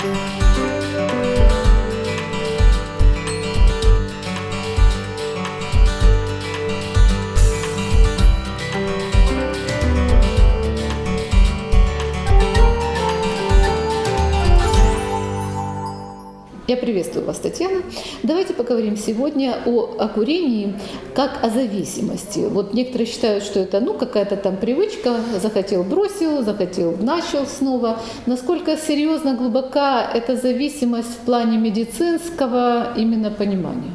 Я приветствую вас, Татьяна. Давайте поговорим сегодня о, о курении как о зависимости. Вот некоторые считают, что это ну, какая-то там привычка, захотел бросил, захотел начал снова. Насколько серьезно, глубока эта зависимость в плане медицинского именно понимания?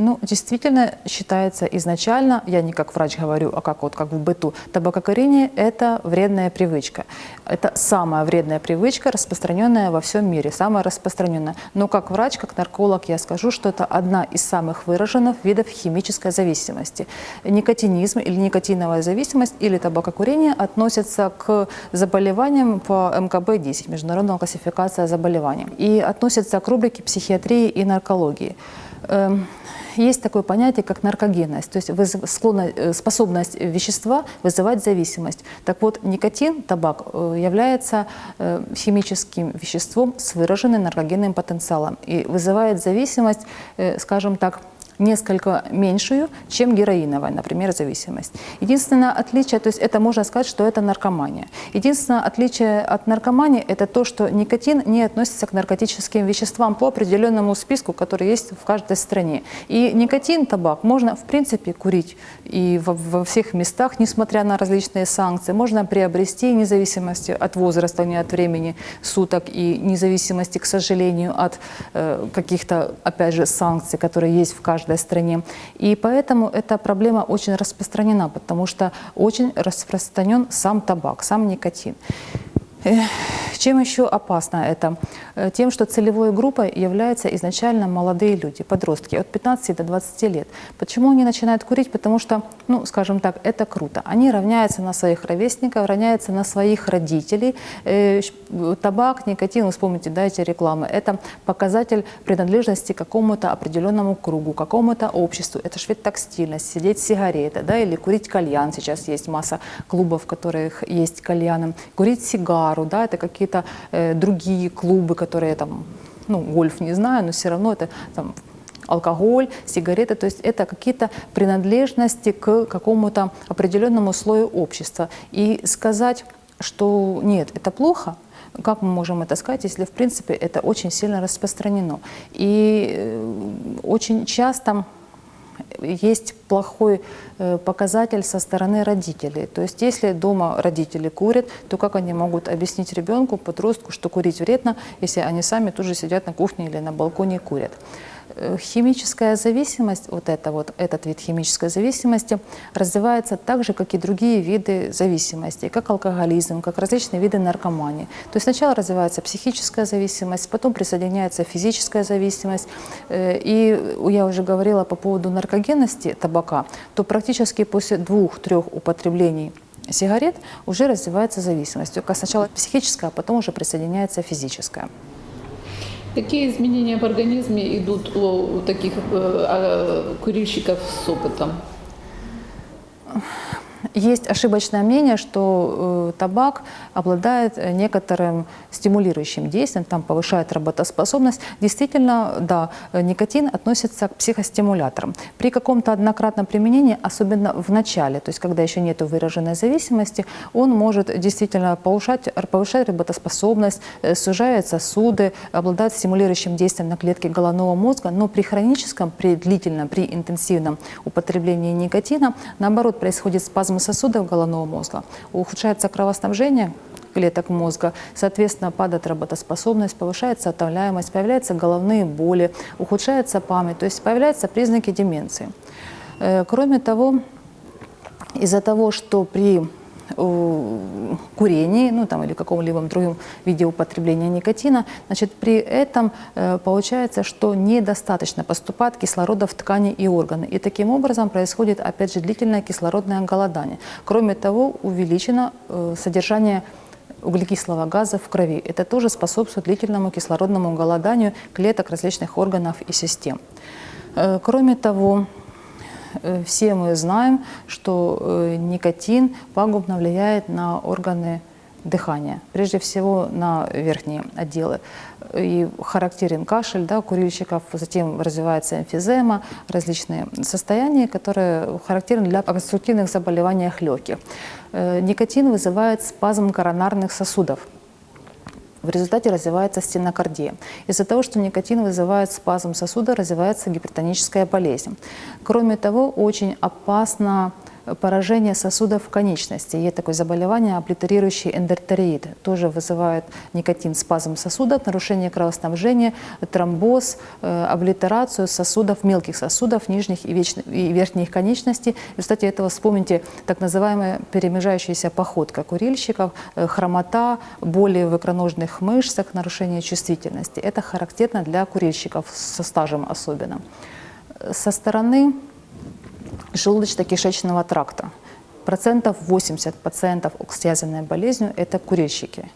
Ну, действительно считается изначально, я не как врач говорю, а как вот как в быту, табакокурение – это вредная привычка. Это самая вредная привычка, распространенная во всем мире, самая распространенная. Но как врач, как нарколог я скажу, что это одна из самых выраженных видов химической зависимости. Никотинизм или никотиновая зависимость или табакокурение относятся к заболеваниям по МКБ-10, Международная классификация заболеваний, и относятся к рубрике психиатрии и наркологии. Эм, есть такое понятие, как наркогенность, то есть э, способность вещества вызывать зависимость. Так вот, никотин, табак, э, является э, химическим веществом с выраженным наркогенным потенциалом и вызывает зависимость, скажем так, несколько меньшую, чем героиновая, например, зависимость. Единственное отличие, то есть это можно сказать, что это наркомания. Единственное отличие от наркомании – это то, что никотин не относится к наркотическим веществам по определенному списку, который есть в каждой стране. И никотин, табак можно, в принципе, курить и во, всех местах, несмотря на различные санкции. Можно приобрести независимости от возраста, не от времени суток, и независимости, к сожалению, от э, каких-то, опять же, санкций, которые есть в каждой каждой стране. И поэтому эта проблема очень распространена, потому что очень распространен сам табак, сам никотин. Чем еще опасно это? Э, тем, что целевой группой являются изначально молодые люди, подростки от 15 до 20 лет. Почему они начинают курить? Потому что, ну, скажем так, это круто. Они равняются на своих ровесников, равняются на своих родителей. Э, табак, никотин, вы вспомните, да, эти рекламы, это показатель принадлежности к какому-то определенному кругу, какому-то обществу. Это же ведь так стильно, сидеть сигареты, да, или курить кальян. Сейчас есть масса клубов, в которых есть кальяны. Курить сигару бару, да, это какие-то э, другие клубы, которые там, ну, гольф не знаю, но все равно это там алкоголь, сигареты, то есть это какие-то принадлежности к какому-то определенному слою общества. И сказать, что нет, это плохо, как мы можем это сказать, если в принципе это очень сильно распространено. И э, очень часто есть плохой э, показатель со стороны родителей. То есть если дома родители курят, то как они могут объяснить ребенку, подростку, что курить вредно, если они сами тоже сидят на кухне или на балконе и курят? Э, химическая зависимость, вот, это вот этот вид химической зависимости, развивается так же, как и другие виды зависимости, как алкоголизм, как различные виды наркомании. То есть сначала развивается психическая зависимость, потом присоединяется физическая зависимость. Э, и я уже говорила по поводу наркогенности табака, то практически после двух-трех употреблений сигарет уже развивается зависимость. Только сначала психическая, а потом уже присоединяется физическая. Какие изменения в организме идут у таких э, курильщиков с опытом? Есть ошибочное мнение, что э, табак обладает некоторым стимулирующим действием, там повышает работоспособность. Действительно, да, никотин относится к психостимуляторам. При каком-то однократном применении, особенно в начале, то есть когда еще нет выраженной зависимости, он может действительно повышать, повышать работоспособность, э, сужает сосуды, обладает стимулирующим действием на клетки головного мозга, но при хроническом, при длительном, при интенсивном употреблении никотина, наоборот, происходит спазм сосудов головного мозга, ухудшается кровоснабжение клеток мозга, соответственно, падает работоспособность, повышается отравляемость, появляются головные боли, ухудшается память, то есть появляются признаки деменции. Э, кроме того, из-за того, что при курении, ну там или каком-либо другом виде употребления никотина, значит, при этом э, получается, что недостаточно поступает кислорода в ткани и органы. И таким образом происходит, опять же, длительное кислородное голодание. Кроме того, увеличено э, содержание углекислого газа в крови. Это тоже способствует длительному кислородному голоданию клеток различных органов и систем. Э, кроме того, все мы знаем, что э, никотин пагубно влияет на органы дыхания, прежде всего на верхние отделы. И характерен кашель да, курильщиков, затем развивается эмфизема, различные состояния, которые характерны для обструктивных заболеваний легких. Э, Никотин вызывает спазм коронарных сосудов, в результате развивается стенокардия. Из-за того, что никотин вызывает спазм сосуда, развивается гипертоническая болезнь. Кроме того, очень опасно поражение сосудов конечности. Есть такое заболевание, облитерирующий эндотериит. Тоже вызывает никотин, спазм сосудов, нарушение кровоснабжения, тромбоз, э, облитерацию сосудов, мелких сосудов, нижних и, вечных, и верхних конечностей. И, кстати, этого вспомните так называемая перемежающаяся походка курильщиков, э, хромота, боли в икроножных мышцах, нарушение чувствительности. Это характерно для курильщиков со стажем особенно. Со стороны желудочно-кишечного тракта. Процентов 80 пациентов с язвенной болезнью – это курильщики.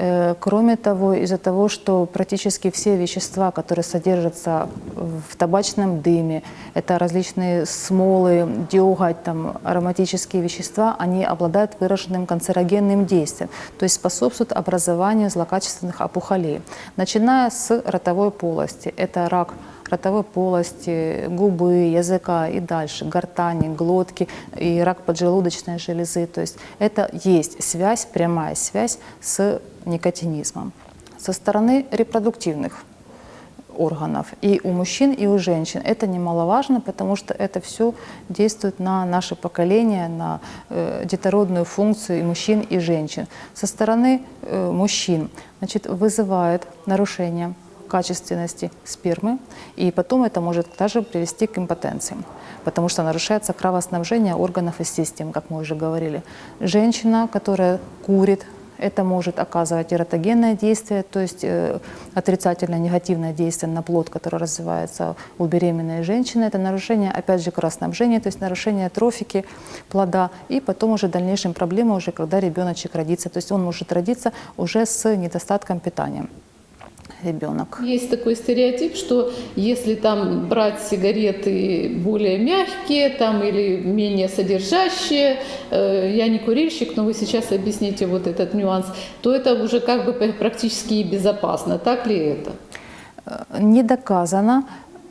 Э, Кроме того, из-за того, что практически все вещества, которые содержатся в табачном дыме, это различные смолы, деготь, там, ароматические вещества, они обладают выраженным канцерогенным действием, то есть способствуют образованию злокачественных опухолей. Начиная с ротовой полости, это рак ротовой полости, губы, языка и дальше, гортани, глотки и рак поджелудочной железы. То есть это есть связь, прямая связь с никотинизмом. Со стороны репродуктивных органов и у мужчин, и у женщин. Это немаловажно, потому что это все действует на наше поколение, на э, детородную функцию и мужчин, и женщин. Со стороны э, мужчин значит, вызывает нарушение качественности спермы, и потом это может даже привести к импотенции, потому что нарушается кровоснабжение органов и систем, как мы уже говорили. Женщина, которая курит, это может оказывать эротогенное действие, то есть э, отрицательное, негативное действие на плод, который развивается у беременной женщины. Это нарушение, опять же, кровоснабжения, то есть нарушение трофики плода. И потом уже дальнейшим проблема уже, когда ребеночек родится. То есть он может родиться уже с недостатком питания ребенок. Есть такой стереотип, что если там брать сигареты более мягкие там, или менее содержащие, э, я не курильщик, но вы сейчас объясните вот этот нюанс, то это уже как бы практически безопасно. Так ли это? Э, не доказано.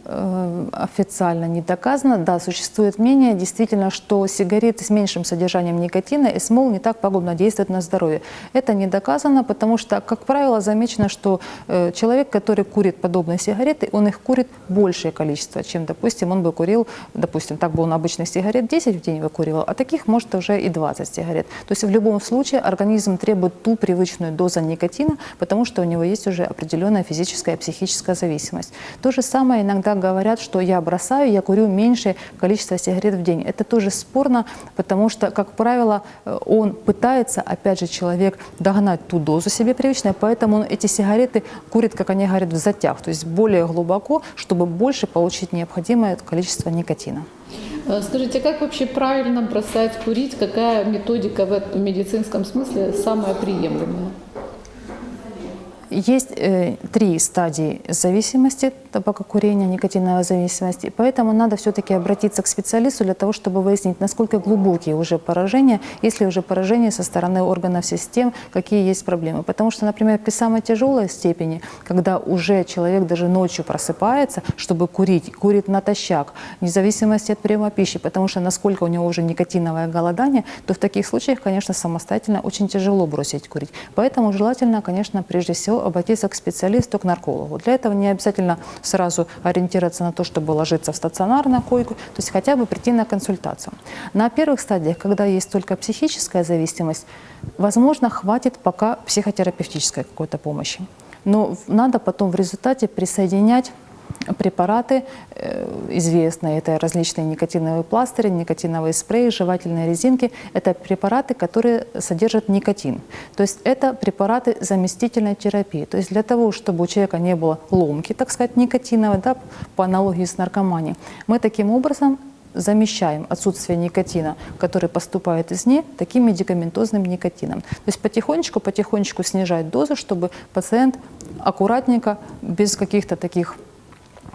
Э, официально не доказано. Да, существует мнение действительно, что сигареты с меньшим содержанием никотина и смол не так пагубно действуют на здоровье. Это не доказано, потому что, как правило, замечено, что э, человек, который курит подобные сигареты, он их курит большее количество, чем, допустим, он бы курил, допустим, так бы он обычных сигарет 10 в день выкуривал, а таких может уже и 20 сигарет. То есть в любом случае организм требует ту привычную дозу никотина, потому что у него есть уже определенная физическая и психическая зависимость. То же самое иногда говорят, что я бросаю, я курю меньшее количество сигарет в день. Это тоже спорно, потому что, как правило, э, он пытается, опять же, человек догнать ту дозу себе привычную, поэтому он эти сигареты курит, как они говорят, в затяг, то есть более глубоко, чтобы больше получить необходимое количество никотина. Э, скажите, как вообще правильно бросать курить? Какая методика в медицинском смысле самая приемлемая? Есть э, три стадии зависимости табакокурения, никотиновой зависимости, поэтому надо все-таки обратиться к специалисту для того, чтобы выяснить, насколько глубокие уже поражения, если уже поражения со стороны органов систем, какие есть проблемы. Потому что, например, при самой тяжелой степени, когда уже человек даже ночью просыпается, чтобы курить, курит натощак, вне зависимости от приема пищи, потому что насколько у него уже никотиновое голодание, то в таких случаях, конечно, самостоятельно очень тяжело бросить курить. Поэтому желательно, конечно, прежде всего обратиться к специалисту, к наркологу. Для этого не обязательно сразу ориентироваться на то, чтобы ложиться в стационарную койку, то есть хотя бы прийти на консультацию. На первых стадиях, когда есть только психическая зависимость, возможно, хватит пока психотерапевтической какой-то помощи. Но надо потом в результате присоединять препараты э, известные. Это различные никотиновые пластыри, никотиновые спреи, жевательные резинки. Это препараты, которые содержат никотин. То есть это препараты заместительной терапии. То есть для того, чтобы у человека не было ломки, так сказать, никотиновой, да, по аналогии с наркоманией, мы таким образом замещаем отсутствие никотина, который поступает извне, таким медикаментозным никотином. То есть потихонечку-потихонечку снижать дозу, чтобы пациент аккуратненько, без каких-то таких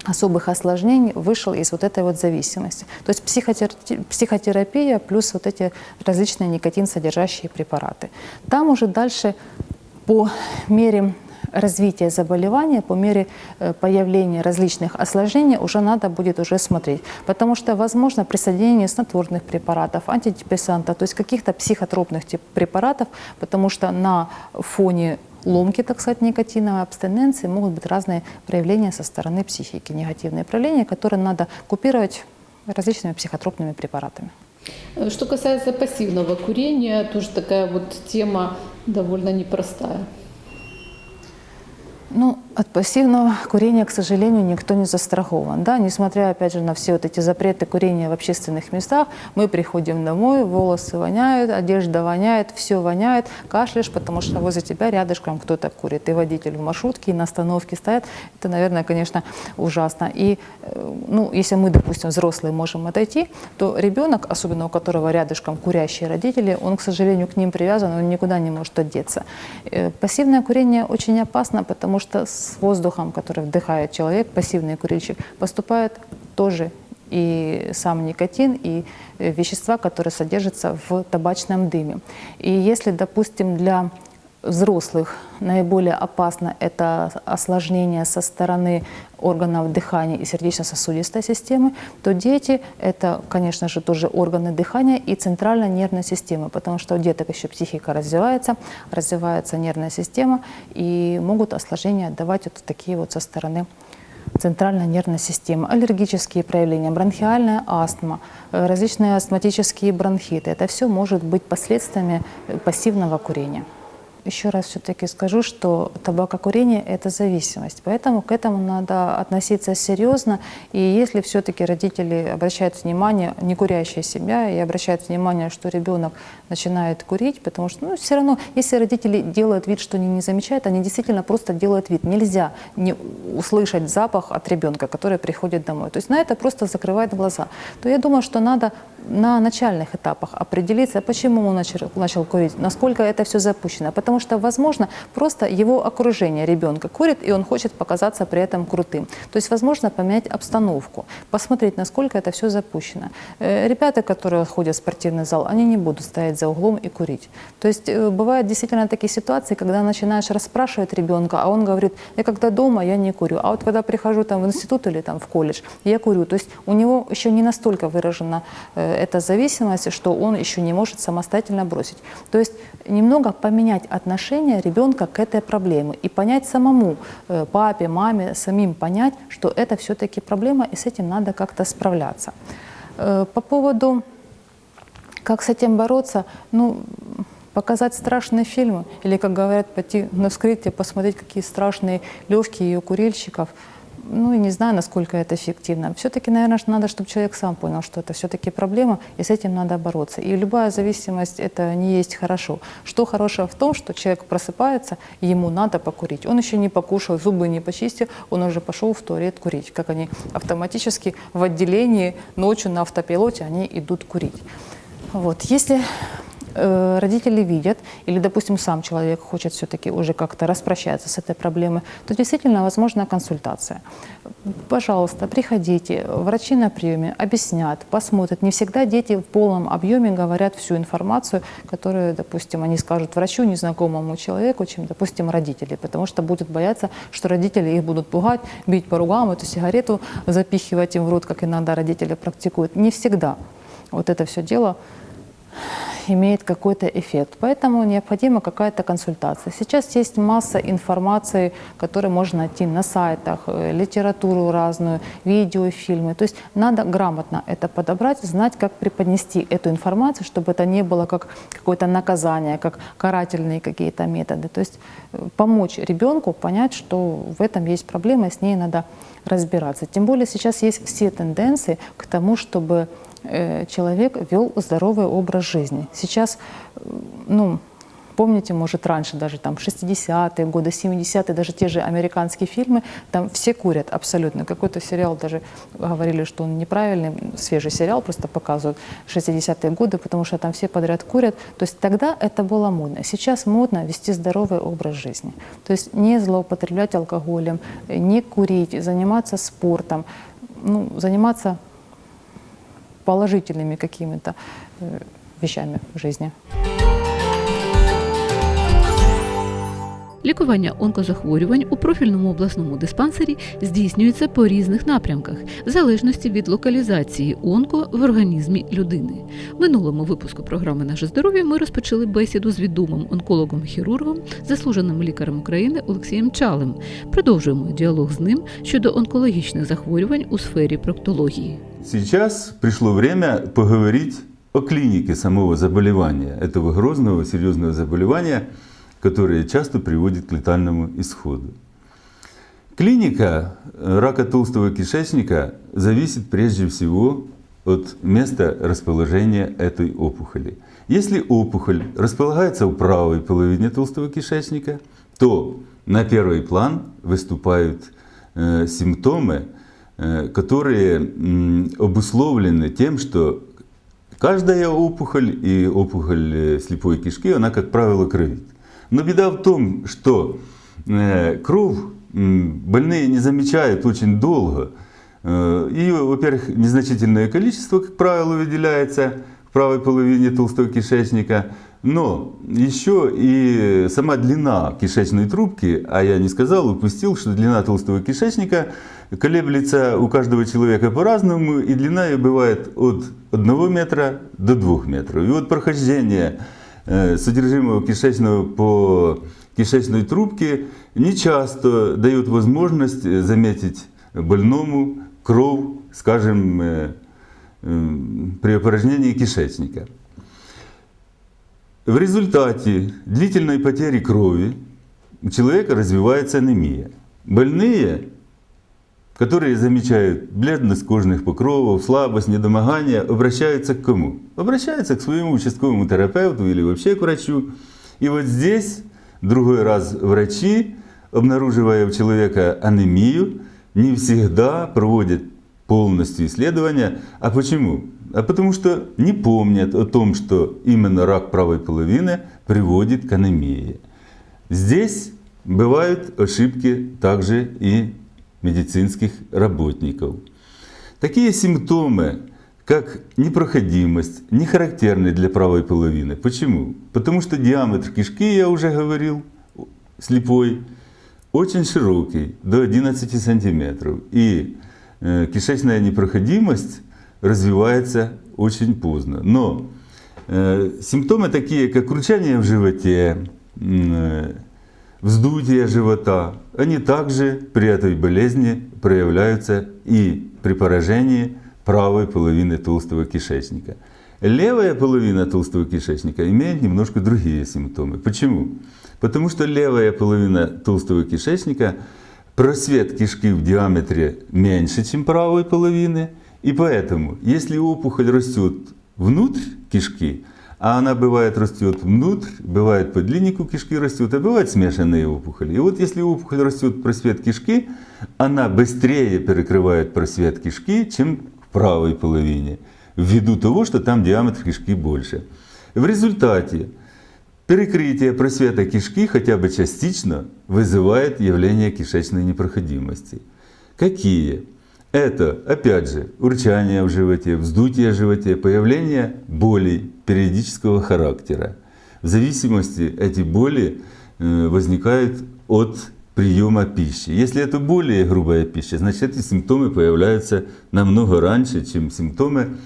особых осложнений вышел из вот этой вот зависимости. То есть психотер- психотерапия плюс вот эти различные никотин содержащие препараты. Там уже дальше по мере развития заболевания, по мере э, появления различных осложнений уже надо будет уже смотреть. Потому что, возможно, при соединении снотворных препаратов, антидепрессантов, то есть каких-то психотропных препаратов, потому что на фоне ломки, так сказать, никотиновой абстиненции могут быть разные проявления со стороны психики, негативные проявления, которые надо купировать различными психотропными препаратами. Э, Что касается пассивного курения, тоже такая вот тема довольно непростая. Ну, от пассивного курения, к сожалению, никто не застрахован. Да? Несмотря, опять же, на все вот эти запреты курения в общественных местах, мы приходим домой, волосы воняют, одежда воняет, все воняет, кашляешь, потому что возле тебя рядышком кто-то курит. И водитель в маршрутке, и на остановке стоят. Это, наверное, конечно, ужасно. И, э, ну, если мы, допустим, взрослые можем отойти, то ребенок, особенно у которого рядышком курящие родители, он, к сожалению, к ним привязан, он никуда не может одеться. Э, Пассивное курение очень опасно, потому что воздухом, который вдыхает человек, пассивный курильщик, поступает тоже и сам никотин, и э, вещества, которые содержатся в табачном дыме. И если, допустим, для взрослых наиболее опасно это осложнение со стороны органов дыхания и сердечно-сосудистой системы, то дети – это, конечно же, тоже органы дыхания и центральная нервная система, потому что у деток еще психика развивается, развивается нервная система, и могут осложнения давать вот такие вот со стороны центральной нервной системы, аллергические проявления, бронхиальная астма, э, различные астматические бронхиты. Это все может быть последствиями пассивного курения. Еще раз все-таки скажу, что табакокурение – это зависимость, поэтому к этому надо относиться серьезно. И если все-таки родители обращают внимание, не курящая семья, и обращают внимание, что ребенок начинает курить, потому что ну, все равно, если родители делают вид, что они не замечают, они действительно просто делают вид. Нельзя не услышать запах от ребенка, который приходит домой. То есть на это просто закрывает глаза. То я думаю, что надо на начальных этапах определиться, почему он начал, начал курить, насколько это все запущено. Потому что, возможно, просто его окружение ребенка курит, и он хочет показаться при этом крутым. То есть, возможно, поменять обстановку, посмотреть, насколько это все запущено. Э, Ребята, которые ходят в спортивный зал, они не будут стоять за углом и курить. То есть, э, бывают действительно такие ситуации, когда начинаешь расспрашивать ребенка, а он говорит, я когда дома, я не курю, а вот когда прихожу там в институт или там в колледж, я курю. То есть, у него еще не настолько выражена э, эта зависимость, что он еще не может самостоятельно бросить. То есть немного поменять отношение ребенка к этой проблеме и понять самому, э, папе, маме, самим понять, что это все-таки проблема и с этим надо как-то справляться. Э, По поводу как с этим бороться? Ну, показать страшные фильмы. Или, как говорят, пойти на вскрытие, посмотреть, какие страшные легкие у курильщиков. Ну, и не знаю, насколько это эффективно. Все-таки, наверное, надо, чтобы человек сам понял, что это все-таки проблема, и с этим надо бороться. И любая зависимость – это не есть хорошо. Что хорошего в том, что человек просыпается, и ему надо покурить. Он еще не покушал, зубы не почистил, он уже пошел в туалет курить. Как они автоматически в отделении ночью на автопилоте они идут курить. Вот. Если э, родители видят, или, допустим, сам человек хочет все-таки уже как-то распрощаться с этой проблемой, то действительно возможна консультация. Пожалуйста, приходите, врачи на приеме объяснят, посмотрят. Не всегда дети в полном объеме говорят всю информацию, которую, допустим, они скажут врачу, незнакомому человеку, чем, допустим, родители, потому что будут бояться, что родители их будут пугать, бить по ругам, эту сигарету запихивать им в рот, как иногда родители практикуют. Не всегда вот это все дело имеет какой-то эффект. Поэтому необходима какая-то консультация. Сейчас есть масса информации, которую можно найти на сайтах, э, литературу разную, видео, фильмы. То есть надо грамотно это подобрать, знать, как преподнести эту информацию, чтобы это не было как какое-то наказание, как карательные какие-то методы. То есть э, помочь ребенку понять, что в этом есть проблема, с ней надо разбираться. Тем более сейчас есть все тенденции к тому, чтобы э, человек вел здоровый образ жизни. Сейчас, э, ну, помните, может, раньше даже там 60-е годы, 70-е, даже те же американские фильмы, там все курят абсолютно. Какой-то сериал даже говорили, что он неправильный, свежий сериал просто показывают 60-е годы, потому что там все подряд курят. То есть тогда это было модно. Сейчас модно вести здоровый образ жизни. То есть не злоупотреблять алкоголем, не курить, заниматься спортом, ну, заниматься положительными какими-то э, вещами в жизни. Лікування онкозахворювань у профільному обласному диспансері здійснюється по різних напрямках, в залежності від локалізації онко в організмі людини. В минулому випуску програми Наше здоров'я ми розпочали бесіду з відомим онкологом-хірургом, заслуженим лікарем України Олексієм Чалем. Продовжуємо діалог з ним щодо онкологічних захворювань у сфері проктології. Сейчас пришло время поговорить о клинике самого заболевания, этого грозного, серьезного заболевания, которое часто приводит к летальному исходу. Клиника э, рака толстого кишечника зависит прежде всего от места расположения этой опухоли. Если опухоль располагается в правой половине толстого кишечника, то на первый план выступают э, симптомы, э, которые м, обусловлены тем, что каждая опухоль и опухоль э, слепой кишки, она, как правило, кровит. Но беда в том, что э, кровь больные не замечают очень долго. Э, Ее, во-первых, незначительное количество, как правило, выделяется в правой половине толстого кишечника, но еще и сама длина кишечной трубки, а я не сказал, упустил, что длина толстого кишечника колеблется у каждого человека по-разному, и длина ее бывает от 1 метра до 2 метров. И вот прохождение э, содержимого кишечного по кишечной трубке не часто дает возможность э, заметить больному кровь, скажем, э, при опорожнении кишечника. В результате длительной потери крови у человека развивается анемия. Больные, которые замечают бледность кожных покровов, слабость, недомогание, обращаются к кому? Обращаются к своему участковому терапевту или вообще к врачу. И вот здесь другой раз врачи, обнаруживая у человека анемию, не всегда проводят полностью исследования. А почему? А потому что не помнят о том, что именно рак правой половины приводит к анемии. Здесь бывают ошибки также и медицинских работников. Такие симптомы, как непроходимость, не характерны для правой половины. Почему? Потому что диаметр кишки, я уже говорил, слепой, очень широкий, до 11 сантиметров. И э, кишечная непроходимость развивается очень поздно. Но э, симптомы такие, как кручание в животе, э, вздутие живота, они также при этой болезни проявляются и при поражении правой половины толстого кишечника. Левая половина толстого кишечника имеет немножко другие симптомы. Почему? Потому что левая половина толстого кишечника, просвет кишки в диаметре меньше, чем правой половины. И поэтому, если опухоль растет внутрь кишки, а она бывает растет внутрь, бывает по длиннику кишки растет, а бывают смешанные опухоли. И вот если опухоль растет просвет кишки, она быстрее перекрывает просвет кишки, чем в правой половине, ввиду того, что там диаметр кишки больше. В результате перекрытие просвета кишки хотя бы частично вызывает явление кишечной непроходимости. Какие? Это, опять же, урчание в животе, вздутие в животе, появление болей периодического характера. В зависимости эти боли э, возникают от приема пищи. Если это более грубая пища, значит эти симптомы появляются намного раньше, чем симптомы,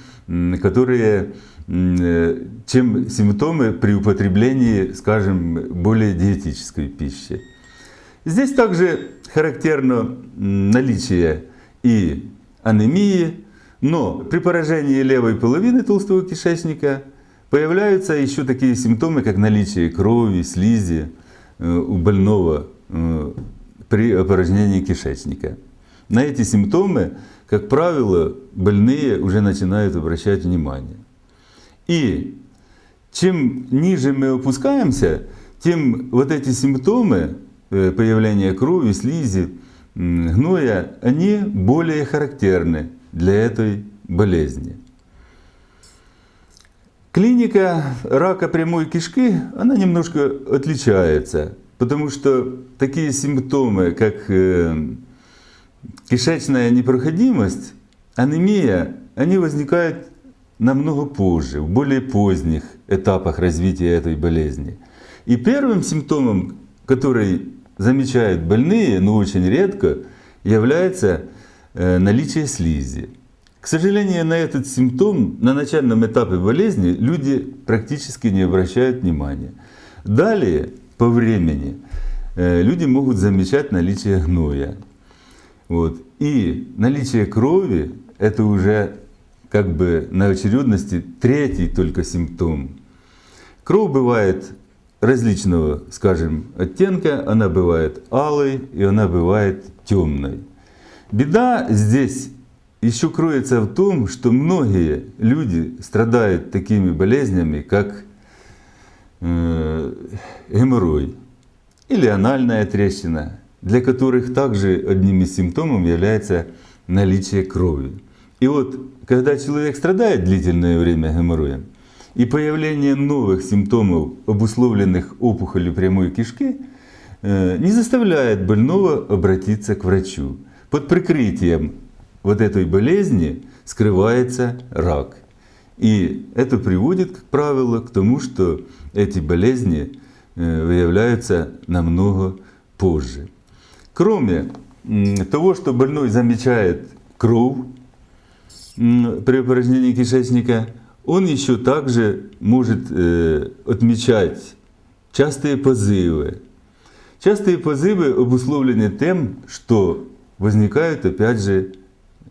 которые э, чем симптомы при употреблении, скажем, более диетической пищи. Здесь также характерно наличие и анемии, но при поражении левой половины толстого кишечника появляются еще такие симптомы, как наличие крови, слизи э, у больного э, при опорожнении кишечника. На эти симптомы, как правило, больные уже начинают обращать внимание. И чем ниже мы опускаемся, тем вот эти симптомы э, появления крови, слизи, гноя, они более характерны для этой болезни. Клиника рака прямой кишки, она немножко отличается, потому что такие симптомы, как э, кишечная непроходимость, анемия, они возникают намного позже, в более поздних этапах развития этой болезни. И первым симптомом, который замечают больные, но очень редко, является э, наличие слизи. К сожалению, на этот симптом на начальном этапе болезни люди практически не обращают внимания. Далее, по времени, э, люди могут замечать наличие гноя. Вот. И наличие крови – это уже как бы на очередности третий только симптом. Кровь бывает различного, скажем, оттенка, она бывает алой и она бывает темной. Беда здесь еще кроется в том, что многие люди страдают такими болезнями, как э, геморрой или анальная трещина, для которых также одним из симптомов является наличие крови. И вот, когда человек страдает длительное время геморроем, и появление новых симптомов, обусловленных опухолью прямой кишки, не заставляет больного обратиться к врачу. Под прикрытием вот этой болезни скрывается рак. И это приводит, как правило, к тому, что эти болезни э, выявляются намного позже. Кроме того, что больной замечает кровь при упражнении кишечника, он еще также может э, отмечать частые позывы. Частые позывы обусловлены тем, что возникают, опять же,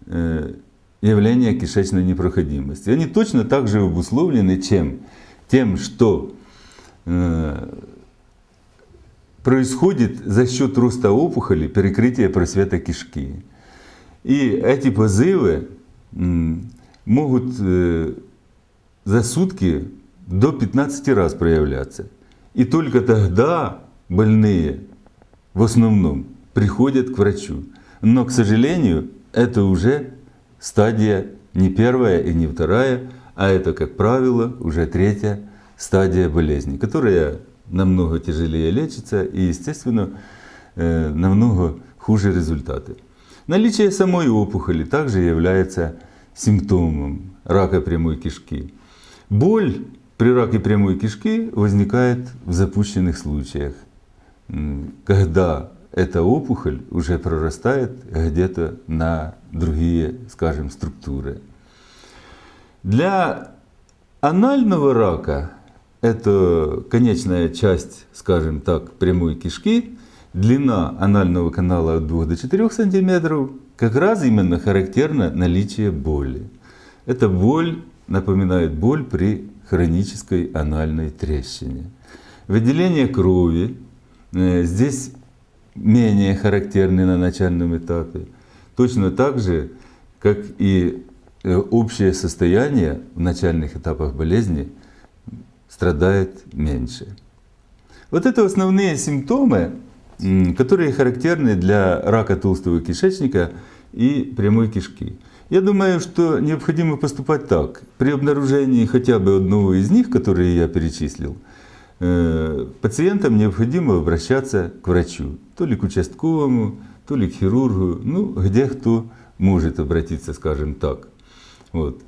э, явления кишечной непроходимости. Они точно так же обусловлены чем? Тем, что э, происходит за счет роста опухоли перекрытие просвета кишки. И эти позывы могут э, за сутки до 15 раз проявляться. И только тогда больные в основном приходят к врачу. Но, к сожалению, это уже стадия не первая и не вторая, а это, как правило, уже третья стадия болезни, которая намного тяжелее лечится и, естественно, э, намного хуже результаты. Наличие самой опухоли также является симптомом рака прямой кишки. Боль при раке прямой кишки возникает в запущенных случаях, когда эта опухоль уже прорастает где-то на другие, скажем, структуры. Для анального рака это конечная часть, скажем так, прямой кишки, длина анального канала от 2 до 4 см, как раз именно характерно наличие боли. Эта боль напоминает боль при хронической анальной трещине. Выделение крови э, здесь менее характерны на начальном этапе. Точно так же, как и э, общее состояние в начальных этапах болезни страдает меньше. Вот это основные симптомы, которые характерны для рака толстого кишечника и прямой кишки. Я думаю, что необходимо поступать так. При обнаружении хотя бы одного из них, которые я перечислил, э, пациентам необходимо обращаться к врачу. То ли к участковому, то ли к хирургу, ну, где кто может обратиться, скажем так. Вот.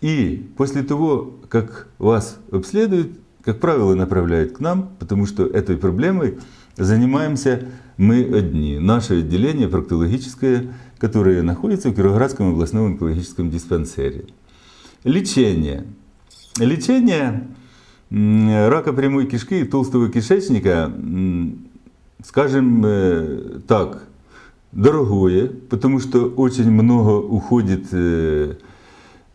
И после того, как вас обследуют, как правило, направляют к нам, потому что этой проблемой занимаемся мы одни. Наше отделение проктологическое, которое находится в Кировоградском областном онкологическом диспансере. Лечение. Лечение рака прямой кишки и толстого кишечника, скажем э, так, дорогое, потому что очень много уходит э,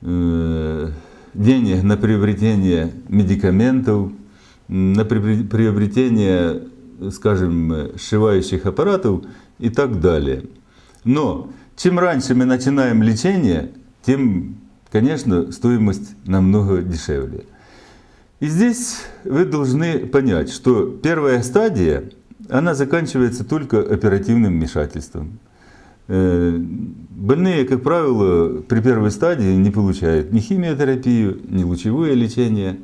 э, денег на приобретение медикаментов, на приобретение, скажем, сшивающих аппаратов и так далее. Но чем раньше мы начинаем лечение, тем, конечно, стоимость намного дешевле. И здесь вы должны понять, что первая стадия, она заканчивается только оперативным вмешательством. Э, Больные, как правило, при первой стадии не получают ни химиотерапию, ни лучевое лечение.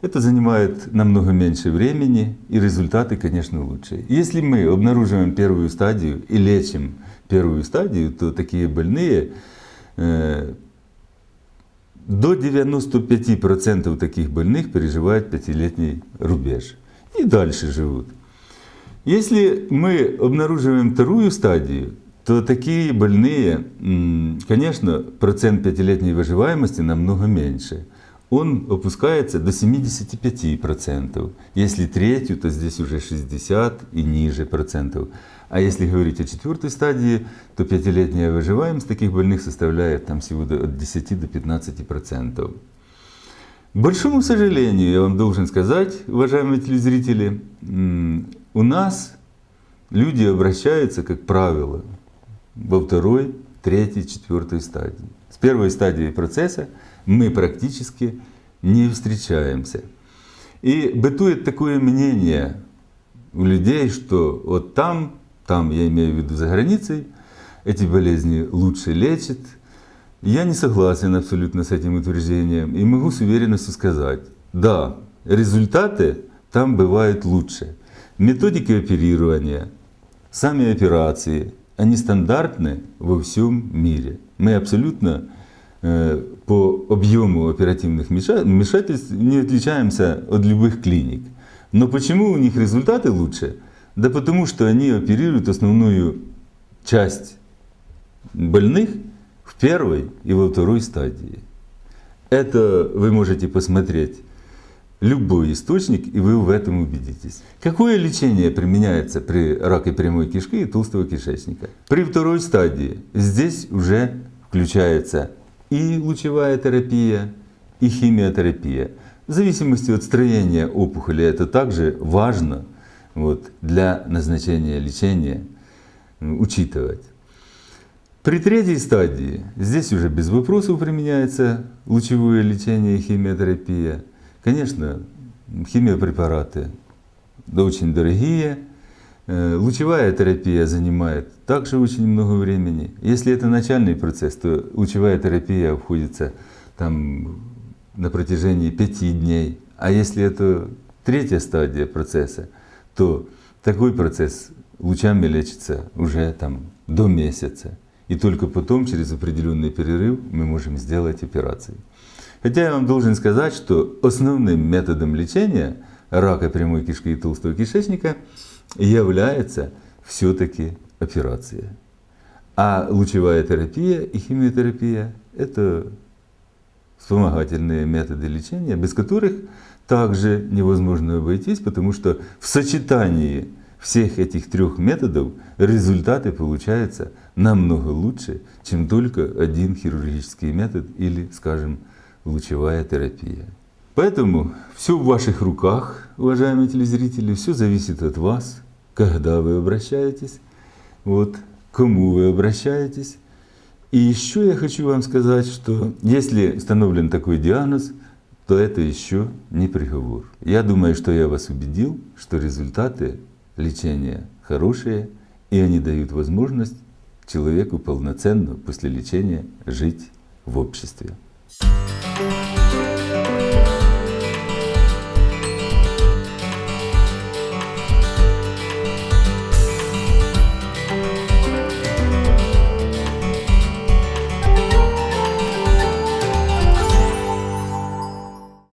Это занимает намного меньше времени, и результаты, конечно, лучше. Если мы обнаруживаем первую стадию и лечим первую стадию, то такие больные э, до 95% таких больных переживают пятилетний рубеж и дальше живут. Если мы обнаруживаем вторую стадию, то такие больные, конечно, процент пятилетней выживаемости намного меньше. Он опускается до 75%. Если третью, то здесь уже 60 и ниже процентов. А если говорить о четвертой стадии, то пятилетняя выживаемость таких больных составляет там всего от 10 до 15 процентов. К большому сожалению, я вам должен сказать, уважаемые телезрители, у нас люди обращаются, как правило, во второй, третьей, четвертой стадии. С первой стадии процесса мы практически не встречаемся. И бытует такое мнение у людей, что вот там, там я имею в виду за границей, эти болезни лучше лечат. Я не согласен абсолютно с этим утверждением и могу с уверенностью сказать, да, результаты там бывают лучше. Методики оперирования, сами операции, они стандартны во всем мире. Мы абсолютно по объему оперативных вмеша- вмешательств не отличаемся от любых клиник. Но почему у них результаты лучше? Да потому что они оперируют основную часть больных в первой и во второй стадии. Это вы можете посмотреть любой источник, и вы в этом убедитесь. Какое лечение применяется при раке прямой кишки и толстого кишечника? При второй стадии здесь уже включается и лучевая терапия, и химиотерапия. В зависимости от строения опухоли это также важно вот, для назначения лечения учитывать. При третьей стадии здесь уже без вопросов применяется лучевое лечение и химиотерапия. Конечно, химиопрепараты да, очень дорогие. Э, Лучевая терапия занимает также очень много времени. Если это начальный процесс, то лучевая терапия обходится там, на протяжении пяти дней. А если это третья стадия процесса, то такой процесс лучами лечится уже там, до месяца. И только потом, через определенный перерыв, мы можем сделать операции. Хотя я вам должен сказать, что основным методом лечения рака прямой кишки и толстого кишечника является все-таки операция. А лучевая терапия и химиотерапия – это вспомогательные методы лечения, без которых также невозможно обойтись, потому что в сочетании всех этих трех методов результаты получаются намного лучше, чем только один хирургический метод или, скажем, лучевая терапия. Поэтому все в ваших руках, уважаемые телезрители, все зависит от вас, когда вы обращаетесь, вот, кому вы обращаетесь. И еще я хочу вам сказать, что если установлен такой диагноз, то это еще не приговор. Я думаю, что я вас убедил, что результаты лечения хорошие, и они дают возможность человеку полноценно после лечения жить в обществе. Thank